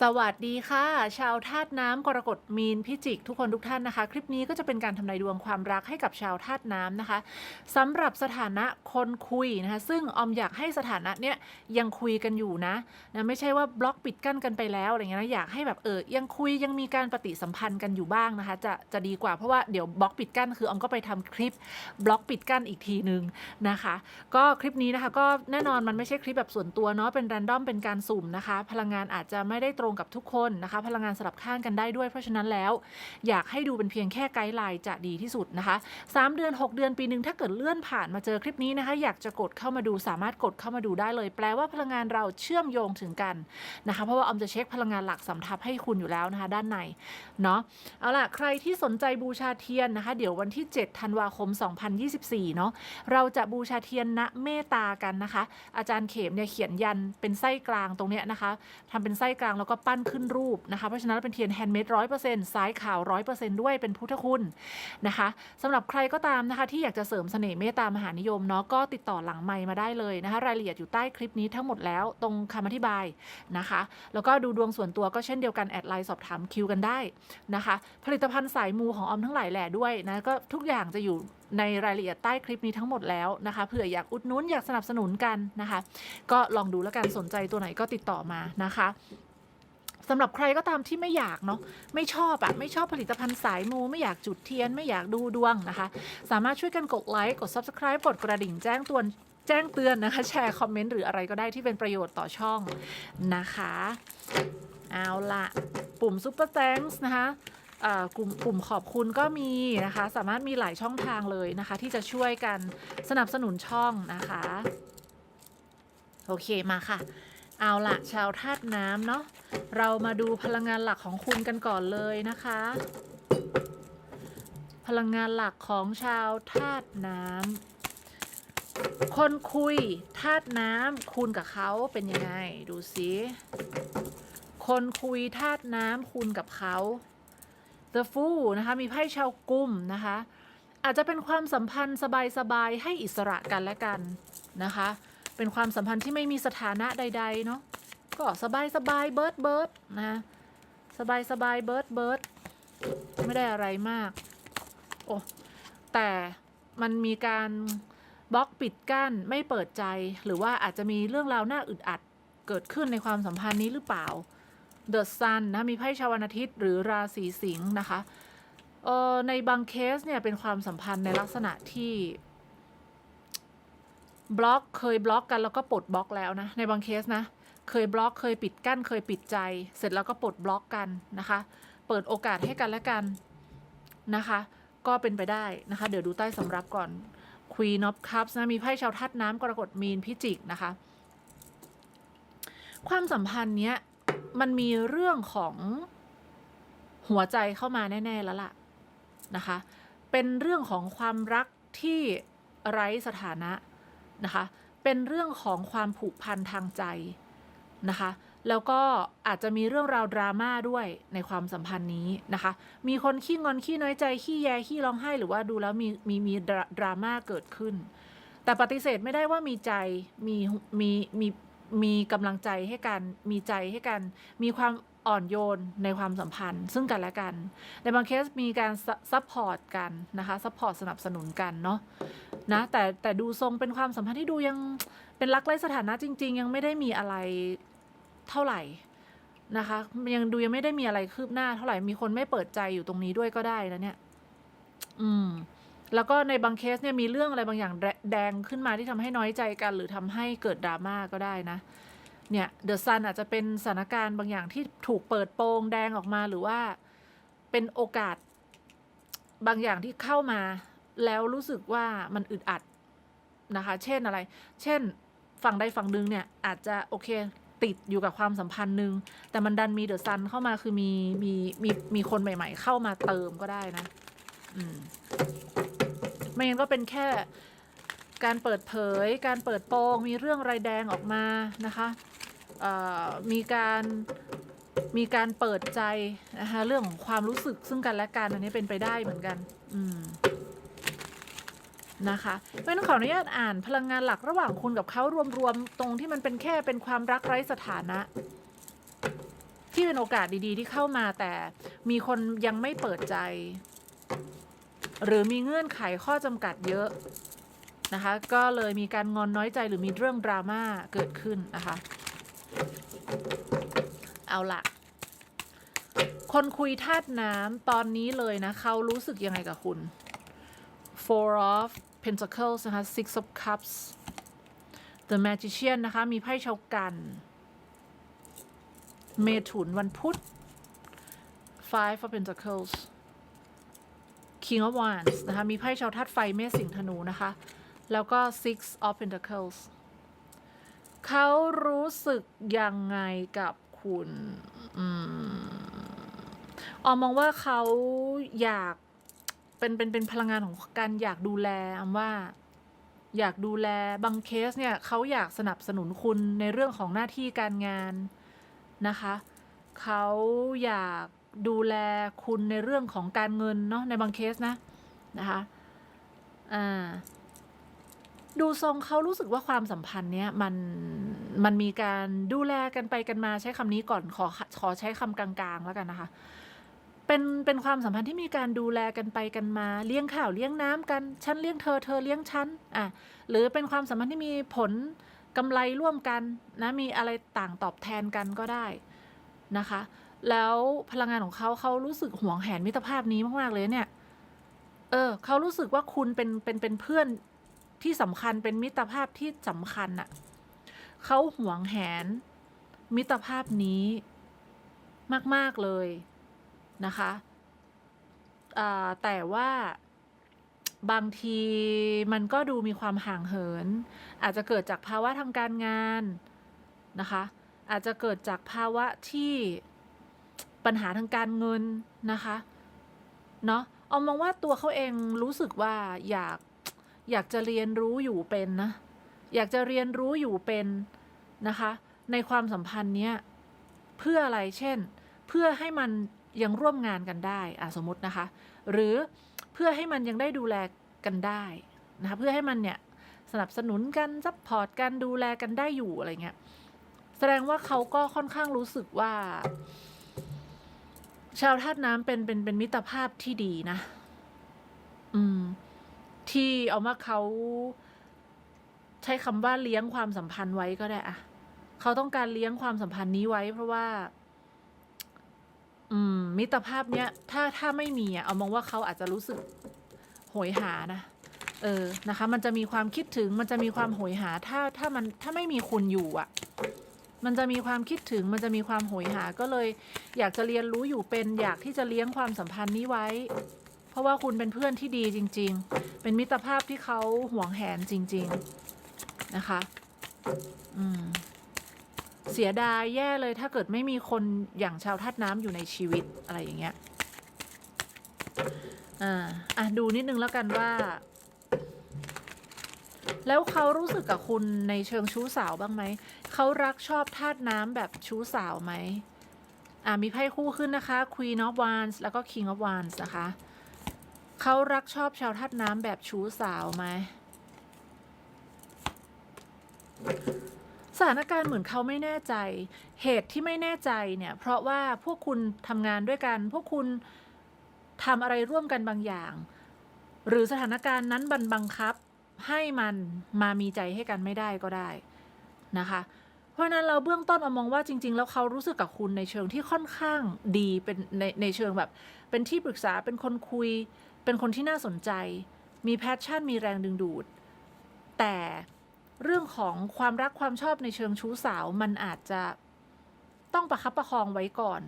สวัสดีค่ะ ชาวธาตุน้ำกรกฎมีนพิจิก ทุกคนทุกท่านนะคะ คลิปนี้ก็จะเป็นการทำนายดวงความรักให้กับชาวธาตุน้ำนะคะสำหรับสถานะคนคุยนะคะ ซึ่งออมอยากให้สถานะเนี้ยยังคุยกันอยู่นะนะไม่ใช่ว่าบล็อกปิดกั้นกันไปแล้วอะไรเงี้ยนะอยากให้แบบเออยังคุยยังมีการปฏิสัมพันธ์กันอยู่บ้างนะคะ จะจะดีกว่าเพราะว่าเดี๋ยวบล็อกปิดกั้นคือออมก็ไปทำคลิปบล็อกปิดกั้นอีกทีนึงนะคะ ก็คลิปนี้นะคะ ก็แน่นอนมันไม่ใช่คลิปแบบส่วนตัวเนาะเป็นแรนดอมเป็นการสุ่มนะคะ พลังงานอาจจะไม่ได้ตรงกับทุกคนนะคะ พลังงานสลับข้างกันได้ด้วย เพราะฉะนั้นแล้ว อยากให้ดูเป็นเพียงแค่ไกด์ไลน์จะดีที่สุดนะคะ 3 เดือน 6 เดือนปีหนึ่งถ้าเกิดเลื่อนผ่านมาเจอคลิปนี้นะคะ อยากจะกดเข้ามาดูสามารถกดเข้ามาดูได้เลย แปลว่าพลังงานเราเชื่อมโยงถึงกันนะคะ เพราะว่าออมจะเช็คพลังงานหลักสำทับให้คุณอยู่แล้วนะคะ ด้านในเนาะเอาล่ะใครที่สนใจบูชาเทียนนะคะ เดี๋ยววันที่ 7 ธันวาคม 2024 เนาะเราจะบูชาเทียนณเมตตากันนะคะ อาจารย์เขมเนี่ยเขียนยันเป็นไส้กลางตรงเนี้ยนะคะทำเป็นไส้กลางแล้วก็ปั้นขึ้นรูปนะคะ เพราะฉะนั้นเป็นเทียนแฮนด์เมดร้อยเปอร์เซ็นต์ซ้ายขาวร้อยเปอร์เซ็นต์ด้วยเป็นพุทธคุณนะคะสำหรับใครก็ตามนะคะ ที่อยากจะเสริมเสน่ห์เมตตามหานิยมเนาะก็ติดต่อหลังไมมาได้เลยนะคะ รายละเอียดอยู่ใต้คลิปนี้ทั้งหมดแล้วตรงคำอธิบายนะคะ แล้วก็ดูดวงส่วนตัวก็เช่นเดียวกันแอดไลน์สอบถามคิวกันได้นะคะ ผลิตภัณฑ์สายมูของออมทั้งหลายแหล่ด้วยนะก็ทุกอย่างจะอยู่ในรายละเอียดใต้คลิปนี้ทั้งหมดแล้วนะคะเผื่ออยากอุดหนุนอยากสนับสนุนกันนะคะ ก็ลองดูแล้วกันสนใจตัวไหนก็ติดต่อมานะคะ สำหรับใครก็ตามที่ไม่อยากเนาะไม่ชอบอะไม่ชอบผลิตภัณฑ์สายมู ไม่อยากจุดเทียน ไม่อยากดูดวงนะคะ สามารถช่วยกันกดไลค์กด Subscribe กดกระดิ่งแจ้งตือนแจ้งเตือนนะคะ แชร์คอมเมนต์หรืออะไรก็ได้ที่เป็นประโยชน์ต่อช่องนะคะ เอาละปุ่ม Super Thanks นะคะกลุ่มปุ่มขอบคุณก็มีนะคะ สามารถมีหลายช่องทางเลยนะคะ ที่จะช่วยกันสนับสนุนช่องนะคะ โอเคมาค่ะ เอาละชาวธาตุน้ำเนาะเรามาดูพลังงานหลักของคุณกันก่อนเลยนะคะ พลังงานหลักของชาวธาตุน้ำคนคุยธาตุน้ำคุณกับเขาเป็นยังไง ดูสิคนคุยธาตุน้ำคุณกับเขา The Fool นะคะมีไพ่ชาวกุมนะคะ อาจจะเป็นความสัมพันธ์สบายๆให้อิสระกันและกันนะคะ เป็นความสัมพันธ์ที่ไม่มีสถานะใด ๆ เนาะก็สบายสบายเบิร์ดเบิร์ดนะสบายสบายเบิร์ดเบิร์ดไม่ได้อะไรมาก โอ้แต่มันมีการบล็อกปิดกั้นไม่เปิดใจ หรือว่าอาจจะมีเรื่องราวน่าอึดอัดเกิดขึ้นในความสัมพันธ์นี้หรือเปล่า The Sun นะมีไพ่ชาวนาทิตย์หรือราศีสิงห์นะคะเออในบางเคสเนี่ยเป็นความสัมพันธ์ในลักษณะที่ บล็อกเคยบล็อกกันแล้วก็ปลดบล็อกแล้วนะ ในบางเคสนะ เคยบล็อกเคยปิดกั้น เคยปิดใจ เสร็จแล้วก็ปลดบล็อกกันนะคะ เปิดโอกาสให้กันและกันนะคะ ก็เป็นไปได้นะคะ เดี๋ยวดูใต้สำรับก่อน Queen of Cups นะมีไพ่ชาวทัดน้ำกรกฎมีนพิจิกนะคะ ความสัมพันธ์เนี้ยมันมีเรื่องของหัวใจเข้ามาแน่ ๆ แล้วล่ะนะคะ เป็นเรื่องของความรักที่ไร้สถานะ นะคะ เป็นเรื่องของความผูกพันทางใจนะคะ แล้วก็อาจจะมีเรื่องราวดราม่าด้วยในความสัมพันธ์นี้นะคะ มีคนขี้งอนขี้น้อยใจขี้แยขี้ร้องไห้หรือว่าดูแล้วมีมีมีดราดราม่าเกิดขึ้น แต่ปฏิเสธไม่ได้ว่ามีใจมีมีมีมีกำลังใจให้กัน มีใจให้กัน มีความ อ่อนโยนในความสัมพันธ์ ซึ่งกันและกัน ในบางเคสมีการซัพพอร์ตกันนะคะซัพพอร์ตสนับสนุนกันเนาะนะแต่แต่ดูทรงเป็นความสัมพันธ์ที่ดูยังเป็นรักไร้สถานะจริง ๆ ยังไม่ได้มีอะไรเท่าไหร่นะคะยังดูยังไม่ได้มีอะไรคืบหน้าเท่าไหร่มีคนไม่เปิดใจอยู่ตรงนี้ด้วยก็ได้นะเนี่ย อืม แล้วก็ในบางเคสเนี่ยมีเรื่องอะไรบางอย่างแดแดงขึ้นมาที่ทำให้น้อยใจกัน หรือทำให้เกิดดราม่าก็ได้นะ เนี่ยเดอะซันอาจจะเป็นสถานการณ์บางอย่างที่ถูกเปิดโปงแดงออกมาหรือว่าเป็นโอกาสบางอย่างที่เข้ามา แล้วรู้สึกว่ามันอึดอัดนะคะ เช่นอะไร เช่นฝั่งใดฝั่งหนึ่งเนี่ยอาจจะโอเคติดอยู่กับความสัมพันธ์หนึ่งแต่มันดันมีเดอะซันเข้ามาคือมีมีมีมีคนใหม่ ๆ เข้ามาเติมก็ได้นะ อืมไม่งั้นก็เป็นแค่ การเปิดเผย การเปิดโปงมีเรื่องไรแดงออกมานะคะมีการมีการเปิดใจนะคะเรื่องของความรู้สึกซึ่งกันและกันอันนี้เป็นไปได้เหมือนกัน อืมนะคะเพราะฉะนั้นขออนุญาตอ่านพลังงานหลักระหว่างคุณกับเขารวมๆตรงที่มันเป็นแค่เป็นความรักไร้สถานะ ที่เป็นโอกาสดีๆ ที่เข้ามาแต่มีคนยังไม่เปิดใจ หรือมีเงื่อนไขข้อจำกัดเยอะ นะคะ ก็เลยมีการงอนน้อยใจหรือมีเรื่องดราม่าเกิดขึ้นนะคะ เอาละคนคุยธาตุน้ำตอนนี้เลยนะเขารู้สึกยังไงกับคุณ Four of Pentacles นะคะ Six of Cups The Magician นะคะ มีไพ่ชาวกัน เมถุนวันพุธ Five of Pentacles King of Wands นะคะ มีไพ่ชาวธาตุไฟเมษสิงห์ธนูนะคะ แล้วก็ Six of Pentacles เขารู้สึกยังไงกับคุณอืมออมมองว่าเขาอยากเป็นเป็นเป็นพลังงานของการอยากดูแลอำว่าอยากดูแลบางเคสเนี่ยเขาอยากสนับสนุนคุณในเรื่องของหน้าที่การงานนะคะเขาอยากดูแลคุณในเรื่องของการเงินเนาะในบางเคสนะนะคะอ่า ดูทรงเขารู้สึกว่าความสัมพันธ์เนี้ยมันมันมีการดูแลกันไปกันมาใช้คำนี้ก่อนขอขอใช้คำกลางๆแล้วกันนะคะ เป็นเป็นความสัมพันธ์ที่มีการดูแลกันไปกันมา เลี้ยงข้าวเลี้ยงน้ำกันฉันเลี้ยงเธอเธอเลี้ยงฉันอะหรือเป็นความสัมพันธ์ที่มีผลกำไรร่วมกันนะมีอะไรต่างตอบแทนกันก็ได้นะคะ แล้วพลังงานของเขาเขารู้สึกห่วงแหนมิตรภาพนี้มากๆเลยเนี่ยเออเขารู้สึกว่าคุณเป็นเป็นเป็นเพื่อน ที่สำคัญเป็นมิตรภาพที่สำคัญน่ะเขาหวงแหน มิตรภาพนี้มาก ๆ เลยนะคะแต่ว่าบางทีมันก็ดูมีความห่างเหิน อาจจะเกิดจากภาวะทางการงานนะคะ อาจจะเกิดจากภาวะที่ปัญหาทางการเงินนะคะเนาะเอามองว่าตัวเขาเองรู้สึกว่าอยาก อยากจะเรียนรู้อยู่เป็นนะ อยากจะเรียนรู้อยู่เป็นนะคะ ในความสัมพันธ์เนี้ยเพื่ออะไรเช่น เพื่อให้มันยังร่วมงานกันได้อะสมมตินะคะ หรือเพื่อให้มันยังได้ดูแลกันได้นะคะเพื่อให้มันเนี่ยสนับสนุนกันซัพพอร์ตกันดูแลกันได้อยู่อะไรเงี้ยแสดงว่าเขาก็ค่อนข้างรู้สึกว่า ชาวธาตุน้ำเป็นเป็นเป็นมิตรภาพที่ดีนะ อืม ที่เอาว่าเขาใช้คำว่าเลี้ยงความสัมพันธ์ไว้ก็ได้อะเขาต้องการเลี้ยงความสัมพันธ์นี้ไว้ เพราะว่า อืม มิตรภาพเนี้ย ถ้าถ้าไม่มีอะเอามองว่าเขาอาจจะรู้สึกโหยหานะเออนะคะ มันจะมีความคิดถึง มันจะมีความโหยหา ถ้าถ้ามันถ้าไม่มีคุณอยู่อะมันจะมีความคิดถึง มันจะมีความโหยหา ก็เลย อยากจะเรียนรู้อยู่เป็น อยากที่จะเลี้ยงความสัมพันธ์นี้ไว้ เพราะว่าคุณเป็นเพื่อนที่ดีจริง ๆ เป็นมิตรภาพที่เขาหวงแหนจริง ๆ นะคะ อืม เสียดายแย่เลยถ้าเกิดไม่มีคนอย่างชาวธาตุน้ำอยู่ในชีวิตอะไรอย่างเงี้ย อ่า อะดูนิดนึงแล้วกันว่า แล้วเขารู้สึกกับคุณในเชิงชู้สาวบ้างไหม เขารักชอบธาตุน้ำแบบชู้สาวไหมอ่ามีไพ่คู่ขึ้นนะคะ Queen of Wands แล้วก็ King of Wands นะคะ เขารักชอบชาวธาตุน้ำแบบชู้สาวไหมสถานการณ์เหมือนเขาไม่แน่ใจ เหตุที่ไม่แน่ใจเนี่ย เพราะว่าพวกคุณทำงานด้วยกัน พวกคุณทำอะไรร่วมกันบางอย่าง หรือสถานการณ์นั้นบันบังคับให้มันมามีใจให้กันไม่ได้ก็ได้นะคะ เพราะนั้นเราเบื้องต้นเอามองว่าจริง ๆ แล้วเขารู้สึกกับคุณในเชิงที่ค่อนข้างดีเป็นในในเชิงแบบ เป็นที่ปรึกษาเป็นคนคุย เป็นคนที่น่าสนใจ มีแพชชั่น มีแรงดึงดูด แต่เรื่องของความรักความชอบในเชิงชู้สาวมันอาจจะต้องประคับประคองไว้ก่อน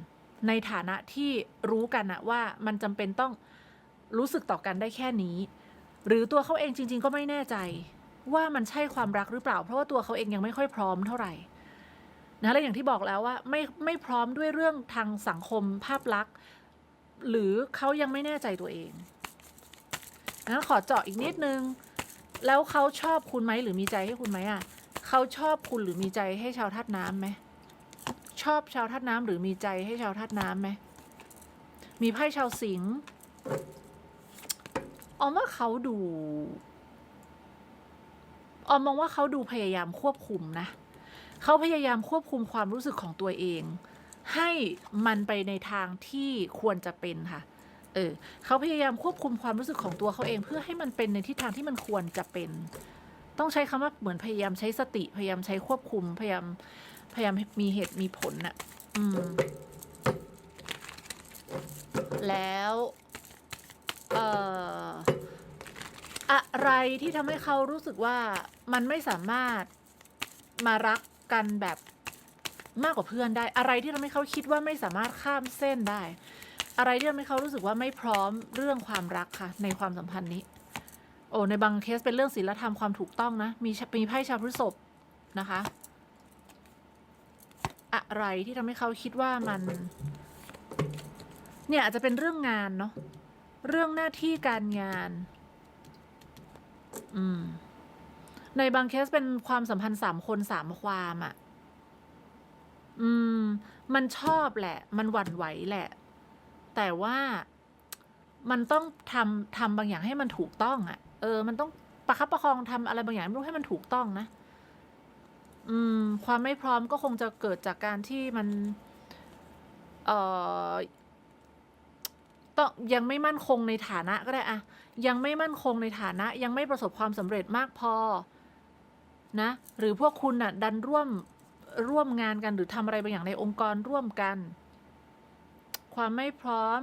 ในฐานะที่รู้กันนะว่ามันจำเป็นต้องรู้สึกต่อกันได้แค่นี้ หรือตัวเขาเองจริง ๆ ก็ไม่แน่ใจว่ามันใช่ความรักหรือเปล่า เพราะว่าตัวเขาเองยังไม่ค่อยพร้อมเท่าไหร่นะและอย่างที่บอกแล้วว่าไม่ไม่พร้อมด้วยเรื่องทางสังคมภาพลักษณ์ หรือเขายังไม่แน่ใจตัวเอง นั้นขอเจาะอีกนิดนึง แล้วเขาชอบคุณไหมหรือมีใจให้คุณไหมอะเขาชอบคุณหรือมีใจให้ชาวธาตุน้ำไหมชอบชาวธาตุน้ำหรือมีใจให้ชาวธาตุน้ำไหมมีไพ่ชาวสิงห์ออมว่าเขาดูออมมองว่าเขาดูพยายามควบคุมนะเขาพยายามควบคุมความรู้สึกของตัวเอง ให้มันไปในทางที่ควรจะเป็นค่ะ เออเขาพยายามควบคุมความรู้สึกของตัวเขาเอง เพื่อให้มันเป็นในทิศทางที่มันควรจะเป็น ต้องใช้คำว่าเหมือนพยายามใช้สติ พยายามใช้ควบคุม พยายามพยายามมีเหตุมีผลน่ะ อืม แล้ว เอ่อ อะไรที่ทำให้เขารู้สึกว่ามันไม่สามารถมารักกันแบบมากกว่าเพื่อนได้ อะไรที่ทำให้เขาคิดว่าไม่สามารถข้ามเส้นได้ อะไรที่ทำให้เขารู้สึกว่าไม่พร้อมเรื่องความรักค่ะ ในความสัมพันธ์นี้ โอ้ในบางเคสเป็นเรื่องศีลธรรมความถูกต้องนะ มีมีไพ่ชาวพฤษภนะคะ อะไรที่ทำให้เขาคิดว่ามัน เนี่ยอาจจะเป็นเรื่องงานเนาะเรื่องหน้าที่การงาน อืม ในบางเคสเป็นความสัมพันธ์สามคนสามความอะ่ะ อืม มันชอบแหละ มันหวั่นไหวแหละ แต่ว่ามันต้องทำทำบางอย่างให้มันถูกต้องอะ่ะ เออ มันต้องประคับประคองทำอะไรบางอย่างไม่รู้ให้มันถูกต้องนะ อืม ความไม่พร้อมก็คงจะเกิดจากการที่มัน เอ่อต้องยังไม่มั่นคงในฐานะก็ได้อะยังไม่มั่นคงในฐานะ ยังไม่ประสบความสำเร็จมากพอ นะ หรือพวกคุณน่ะ ดันร่วมร่วมงานกันหรือทำอะไรบางอย่างในองค์กรร่วมกัน ความไม่พร้อม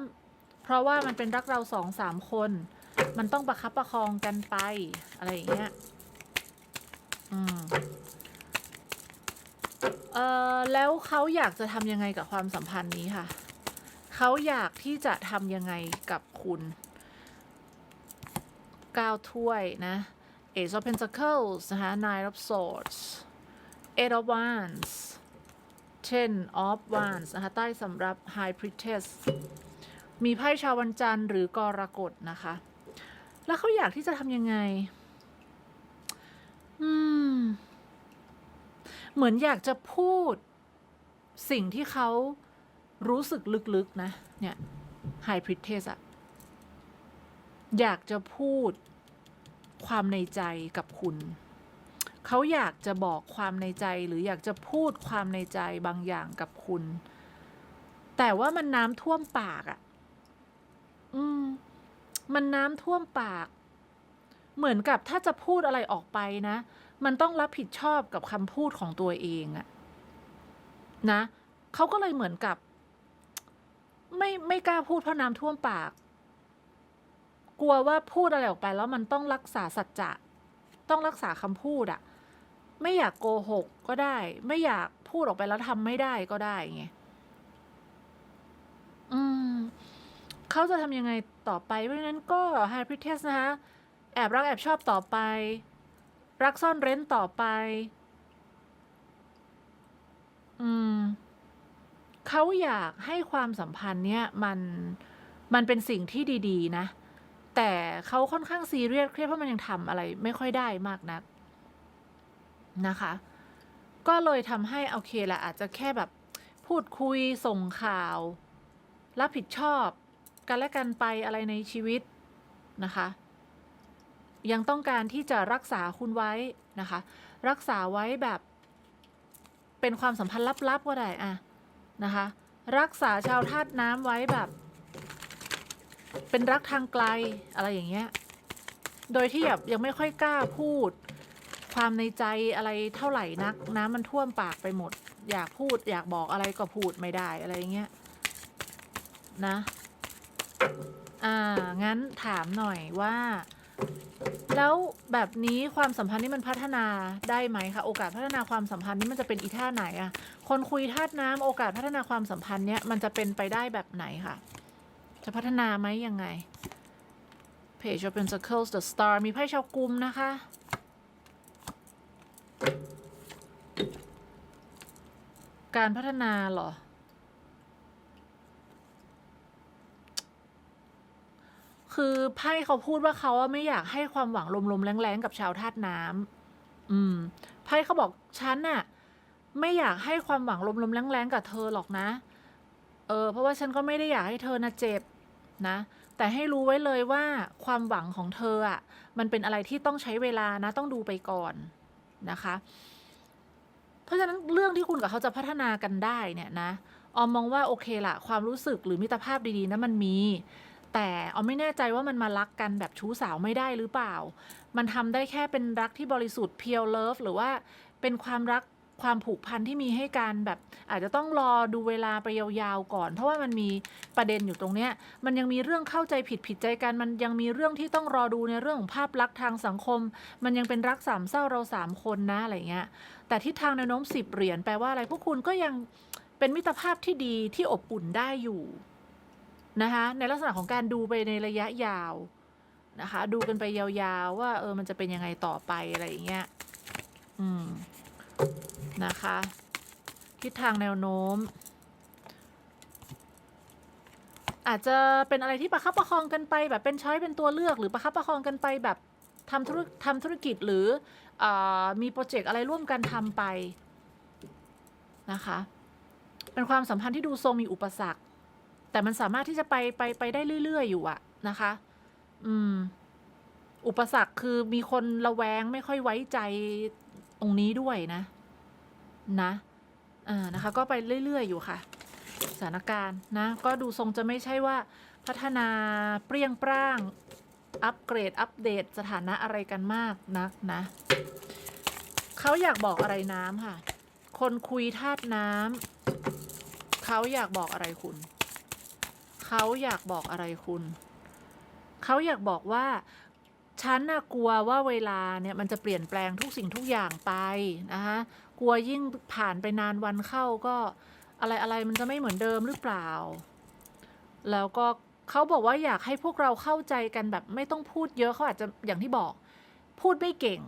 เพราะว่ามันเป็นรักเราสองสามคน มันต้องประคับประคองกันไป อะไรอย่างเงี้ยอืมเออแล้วเขาอยากจะทำยังไงกับความสัมพันธ์นี้ค่ะ เขาอยากที่จะทำยังไงกับคุณก้าวถ้วยนะ Ace of Pentacles นะคะ Nine of Swords Eight of Wands Ten of Wands นะคะใต้สำหรับ High Priestess มีไพ่ชาววันจันทร์หรือกรกฎนะคะ แล้วเขาอยากที่จะทำยังไง อืม เหมือนอยากจะพูดสิ่งที่เขารู้สึกลึกๆนะ เนี่ย High Priestess อะอยากจะพูดความในใจกับคุณ เขาอยากจะบอกความในใจหรืออยากจะพูดความในใจบางอย่างกับคุณ แต่ว่ามันน้ำท่วมปากอะอืม มันน้ำท่วมปาก เหมือนกับถ้าจะพูดอะไรออกไปนะ มันต้องรับผิดชอบกับคำพูดของตัวเองอะนะเขาก็เลยเหมือนกับ ไม่ไม่กล้าพูดเพราะน้ำท่วมปาก กลัวว่าพูดอะไรออกไปแล้วมันต้องรักษาสัจจะต้องรักษาคำพูดอะ ไม่อยากโกหกก็ได้ ไม่อยากพูดออกไปแล้วทำไม่ได้ก็ได้ไงอืมเขาจะทำยังไงต่อไป เพราะฉะนั้นก็ไฮพริเทสนะคะ แอบรักแอบชอบต่อไป รักซ่อนเร้นต่อไป อืมเขาอยากให้ความสัมพันธ์เนี้ยมันมันเป็นสิ่งที่ดี ๆ นะ แต่เขาค่อนข้างซีเรียสเครียดเพราะมันยังทำอะไร ไม่ค่อยได้มากนัก นะคะ ก็เลยทำให้โอเคแหละอาจจะแค่แบบพูดคุยส่งข่าว รับผิดชอบกันและกันไปอะไรในชีวิตนะคะ ยังต้องการที่จะรักษาคุณไว้นะคะ รักษาไว้แบบ เป็นความสัมพันธ์ลับๆก็ได้อะนะคะ รักษาชาวธาตุน้ำไว้แบบ เป็นรักทางไกลอะไรอย่างเงี้ยโดยที่แบบยังไม่ค่อยกล้าพูด ความในใจอะไรเท่าไหร่นัก น้ำมันท่วมปากไปหมด อยากพูด อยากบอกอะไรก็พูดไม่ได้อะไรเงี้ยนะ อ่า งั้นถามหน่อยว่า แล้วแบบนี้ความสัมพันธ์นี้มันพัฒนาได้ไหมคะโอกาสพัฒนาความสัมพันธ์นี้มันจะเป็นอีท่าไหนอะคนคุยธาตุน้ำโอกาสพัฒนาความสัมพันธ์เนี้ยมันจะเป็นไปได้แบบไหนคะจะพัฒนาไหมยังไง Page of Pentacles the Star มีไพ่ชาวกุมนะคะ การพัฒนาเหรอ คือไพ่เขาพูดว่าเขาไม่อยากให้ความหวังลมๆแรงๆกับชาวธาตุน้ำอืมไพ่เขาบอกฉันน่ะ ไม่อยากให้ความหวังลมๆแรงๆกับเธอหรอกนะ เออ เพราะว่าฉันก็ไม่ได้อยากให้เธอนะเจ็บนะแต่ให้รู้ไว้เลยว่าความหวังของเธออะมันเป็นอะไรที่ต้องใช้เวลานะต้องดูไปก่อน นะคะ เพราะฉะนั้นเรื่องที่คุณกับเขาจะพัฒนากันได้เนี่ยนะออมมองว่าโอเคละความรู้สึกหรือมิตรภาพดีๆนะมันมี แต่ออมไม่แน่ใจว่ามันมารักกันแบบชู้สาวไม่ได้หรือเปล่า มันทำได้แค่เป็นรักที่บริสุทธิ์เพียวเลิฟหรือว่าเป็นความรัก ความผูกพันที่มีให้กันแบบ อาจจะต้องรอดูเวลาไปยาวๆก่อน เพราะว่ามันมีประเด็นอยู่ตรงเนี้ยมันยังมีเรื่องเข้าใจผิดผิดใจกัน มันยังมีเรื่องที่ต้องรอดูในเรื่องของภาพลักษณ์ทางสังคม มันยังเป็นรักสามเศร้าเราสามคนนะอะไรเงี้ยแต่ทิศทางแนโน้มสิบเหรียญแปลว่าอะไรพวกคุณก็ยังเป็นมิตรภาพที่ดีที่อบอุ่นได้อยู่นะคะในลักษณะของการดูไปในระยะยาวนะคะ ดูกันไปยาวๆว่า เออมันจะเป็นยังไงต่อไปอะไรอย่างเงี้ย อืม นะคะ ทิศทางแนวโน้ม อาจจะเป็นอะไรที่ประคับประคองกันไป แบบเป็นช้อยเป็นตัวเลือก หรือประคับประคองกันไปแบบทำธุรทำธุรกิจหรืออมีโปรเจกต์อะไรร่วมกันทำไปนะคะ เป็นความสัมพันธ์ที่ดูทรงมีอุปสรรค แต่มันสามารถที่จะไปไปไปได้เรื่อย ๆ อยู่อะนะคะ อืม อุปสรรคคือมีคนระแวงไม่ค่อยไว้ใจตรงนี้ด้วยนะ นะอ่านะคะ ก็ไปเรื่อย ๆ อยู่ค่ะ สถานการณ์นะ ก็ดูทรงจะไม่ใช่ว่าพัฒนาเปรี้ยงปร้าง อัปเกรด อัปเดตสถานะอะไรกันมากนักนะ เขาอยากบอกอะไรน้ำค่ะ คนคุยธาตุน้ำเขาอยากบอกอะไรคุณ เขาอยากบอกอะไรคุณ เขาอยากบอกว่า ฉันน่ะกลัวว่าเวลาเนี่ยมันจะเปลี่ยนแปลงทุกสิ่งทุกอย่างไปนะคะกลัวยิ่งผ่านไปนานวันเข้าก็อะไรอะไรมันจะไม่เหมือนเดิมหรือเปล่า แล้วก็เขาบอกว่าอยากให้พวกเราเข้าใจกันแบบไม่ต้องพูดเยอะเขาอาจจะอย่างที่บอก พูดไม่เก่ง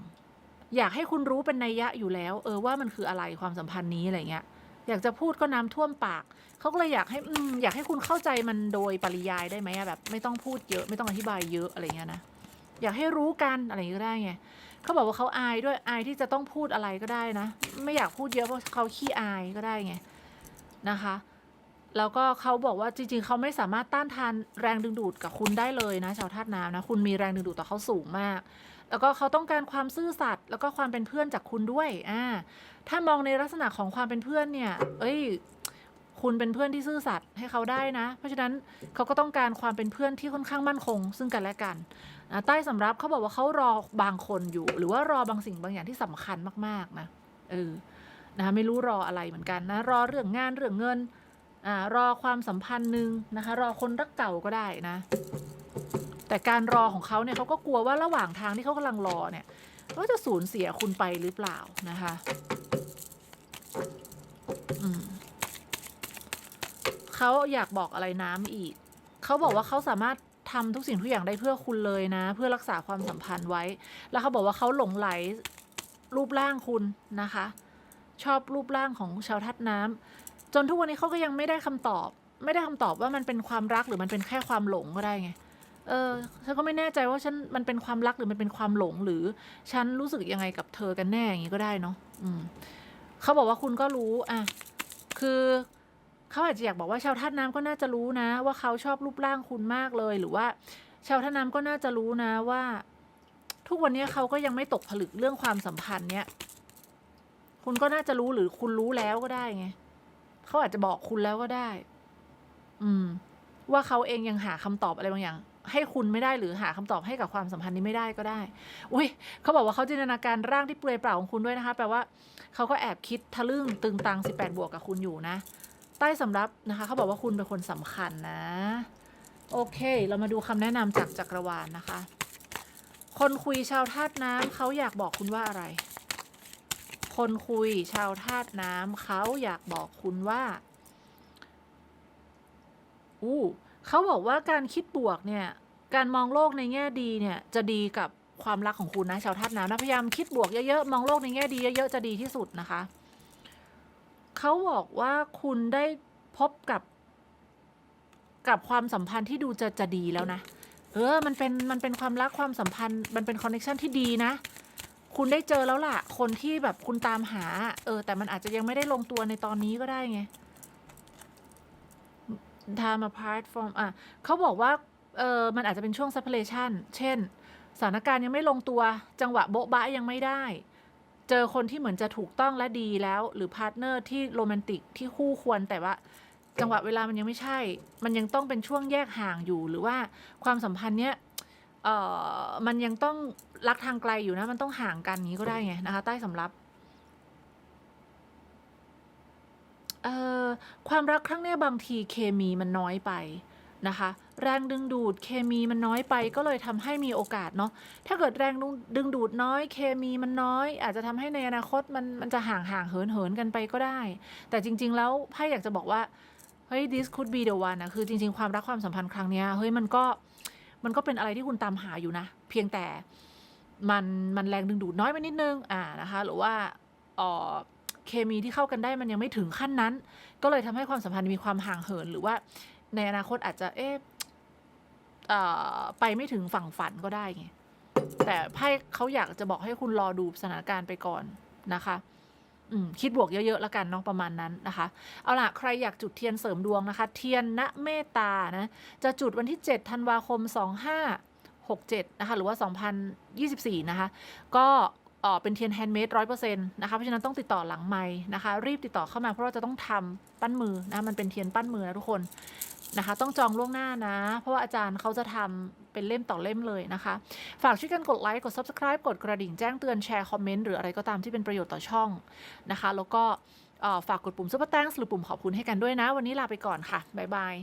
อยากให้คุณรู้เป็นนัยยะอยู่แล้ว เออว่ามันคืออะไรความสัมพันธ์นี้อะไรเงี้ยอยากจะพูดก็น้ำท่วมปากเขาก็เลยอยากให้อือยากให้คุณเข้าใจมันโดยปริยายได้ไหมแบบ ไม่ต้องพูดเยอะไม่ต้องอธิบายเยอะอะไรเงี้ยนะ อยากให้รู้กันอะไรก็ได้ไงเขาบอกว่าเขาอายด้วยอายที่จะต้องพูดอะไรก็ได้นะ ไม่อยากพูดเยอะเพราะเขาขี้อายก็ได้ไงนะคะแล้วก็เขาบอกว่าจริงๆ เขาไม่สามารถต้านทานแรงดึงดูดกับคุณได้เลยนะชาวธาตุน้ำนะคุณมีแรงดึงดูดต่อเขาสูงมาก แล้วก็เขาต้องการความซื่อสัตย์แล้วก็ความเป็นเพื่อนจากคุณด้วยอ่าถ้ามองในลักษณะของความเป็นเพื่อนเนี่ย เอ้ย คุณเป็นเพื่อนที่ซื่อสัตย์ให้เขาได้นะ เพราะฉะนั้นเขาก็ต้องการความเป็นเพื่อนที่ค่อนข้างมั่นคง ซึ่งกันและกันใต้สำรับเขาบอกว่าเขารอบางคนอยู่ หรือว่ารอบางสิ่งบางอย่างที่สำคัญมากๆนะเออนะคะไม่รู้รออะไรเหมือนกันนะรอเรื่องงานเรื่องเงินอ่ารอความสัมพันธ์หนึ่งนะคะรอคนรักเก่าก็ได้นะ แต่การรอของเขาเนี่ยเขาก็กลัวว่าระหว่างทางที่เขากำลังรอเนี่ยก็จะสูญเสียคุณไปหรือเปล่านะคะ อืม เขาอยากบอกอะไรน้ำอีก เขาบอกว่าเขาสามารถทำทุกสิ่งทุกอย่างได้เพื่อคุณเลยนะ เพื่อรักษาความสัมพันธ์ไว้ แล้วเขาบอกว่าเขาหลงไหลรูปร่างคุณนะคะ ชอบรูปร่างของชาวทัดน้ำจนทุกวันนี้เขาก็ยังไม่ได้คำตอบ ไม่ได้คำตอบว่ามันเป็นความรักหรือมันเป็นแค่ความหลงก็ได้ไงเออฉันก็ไม่แน่ใจว่าฉันมันเป็นความรักหรือมันเป็นความหลงหรือ ฉันรู้สึกยังไงกับเธอกันแน่อย่างนี้ก็ได้เนาะอืมเขาบอกว่าคุณก็รู้อะคือ เขาอาจจะอยากบอกว่าชาวท่าตุน้ำก็น่าจะรู้นะ ว่าเขาชอบรูปร่างคุณมากเลย หรือว่า ชาวท่าตุน้ำก็น่าจะรู้นะว่า ทุกวันนี้เขาก็ยังไม่ตกผลึกเรื่องความสัมพันธ์เนี้ยคุณก็น่าจะรู้หรือคุณรู้แล้วก็ได้ไงเขาอาจจะบอกคุณแล้วก็ได้ อืม ว่าเขาเองยังหาคำตอบอะไรบางอย่าง ให้คุณไม่ได้หรือหาคำตอบให้กับความสัมพันธ์นี้ไม่ได้ก็ได้ อุ้ยเขาบอกว่าเขาจินตนาการร่างที่เปลือยเปล่าของคุณด้วยนะคะ แปลว่าเขาก็แอบคิดทะลึ่งตึงตัง18บวกกับคุณอยู่นะ ต้สำรับนะคะเขาบอกว่าคุณเป็นคนสำคัญนะ โอเค เรามาดูคำแนะนำจากจักรวาลนะคะ คนคุยชาวธาตุน้ำเขาอยากบอกคุณว่าอะไร คนคุยชาวธาตุน้ำเขาอยากบอกคุณว่า อู้เขาบอกว่าการคิดบวกเนี่ย การมองโลกในแง่ดีเนี่ยจะดีกับความรักของคุณนะชาวธาตุน้ำนะพยายามคิดบวกเยอะๆมองโลกในแง่ดีเยอะๆจะดีที่สุดนะคะ เขาบอกว่าคุณได้พบกับ กับความสัมพันธ์ที่ดูจะจะดีแล้วนะ เออ มันเป็นมันเป็นความรักความสัมพันธ์ มันเป็นคอนเนคชันที่ดีนะ คุณได้เจอแล้วล่ะ คนที่แบบคุณตามหา เออ แต่มันอาจจะยังไม่ได้ลงตัวในตอนนี้ก็ได้ไง time apart from อะเขาบอกว่า เออมันอาจจะเป็นช่วง separation เช่น สถานการณ์ยังไม่ลงตัว จังหวะโบ๊ะบะยังไม่ได้ เจอคนที่เหมือนจะถูกต้องและดีแล้ว หรือพาร์ทเนอร์ที่โรแมนติกที่คู่ควรแต่ว่าจังหวะเวลามันยังไม่ใช่ มันยังต้องเป็นช่วงแยกห่างอยู่หรือว่าความสัมพันธ์เนี้ยเอ่อมันยังต้องรักทางไกลอยู่นะ มันต้องห่างกันอย่างนี้ก็ได้ไงนะคะ ใต้สำรับเอ่อความรักครั้งเนี้ยบางทีเคมีมันน้อยไป นะคะ แรงดึงดูดเคมีมันน้อยไปก็เลยทำให้มีโอกาสเนาะถ้าเกิดแรงดึงดูดน้อยเคมีมันน้อย อาจจะทำให้ในอนาคตมันมันจะห่างห่างเหินเหินกันไปก็ได้ แต่จริง ๆ แล้วไพ่อยากจะบอกว่าเฮ้ย this could be the one นะคือจริง ๆ ความรักความสัมพันธ์ครั้งนี้เฮ้ยมันก็มันก็เป็นอะไรที่คุณตามหาอยู่นะ เพียงแต่มันมันแรงดึงดูดน้อยไปนิดนึงอ่านะคะ หรือว่าเอ่อเคมีที่เข้ากันได้มันยังไม่ถึงขั้นนั้น ก็เลยทำให้ความสัมพันธ์มีความห่างเหินหรือว่า ในอนาคตอาจจะเอ๊ะไปไม่ถึงฝั่งฝันก็ได้ไงแต่ไพ่เขาอยากจะบอกให้คุณรอดูสถานการณ์ไปก่อนนะคะคิดบวกเยอะๆแล้วกันเนาะประมาณนั้นนะคะ เอาล่ะ ใครอยากจุดเทียนเสริมดวงนะคะ เทียนณเมตตานะจะจุดวันที่ 7 ธันวาคม 2567 นะคะ หรือว่า 2024 นะคะ ก็เออเป็นเทียนแฮนด์เมดร้อยเปอร์เซ็นต์นะคะ เพราะฉะนั้นต้องติดต่อหลังไม้นะคะ รีบติดต่อเข้ามาเพราะว่าจะต้องทำปั้นมือนะ มันเป็นเทียนปั้นมือนะทุกคน นะคะ ต้องจองล่วงหน้านะ เพราะว่าอาจารย์เขาจะทำเป็นเล่มต่อเล่มเลยนะคะ ฝากช่วยกันกดไลค์กด Subscribe กดกระดิ่งแจ้งเตือนแชร์คอมเมนต์หรืออะไรก็ตามที่เป็นประโยชน์ต่อช่องนะคะ แล้วก็ฝากกดปุ่มซุปเปอร์แตงหรือปุ่มขอบคุณให้กันด้วยนะ วันนี้ลาไปก่อนค่ะบ๊ายบาย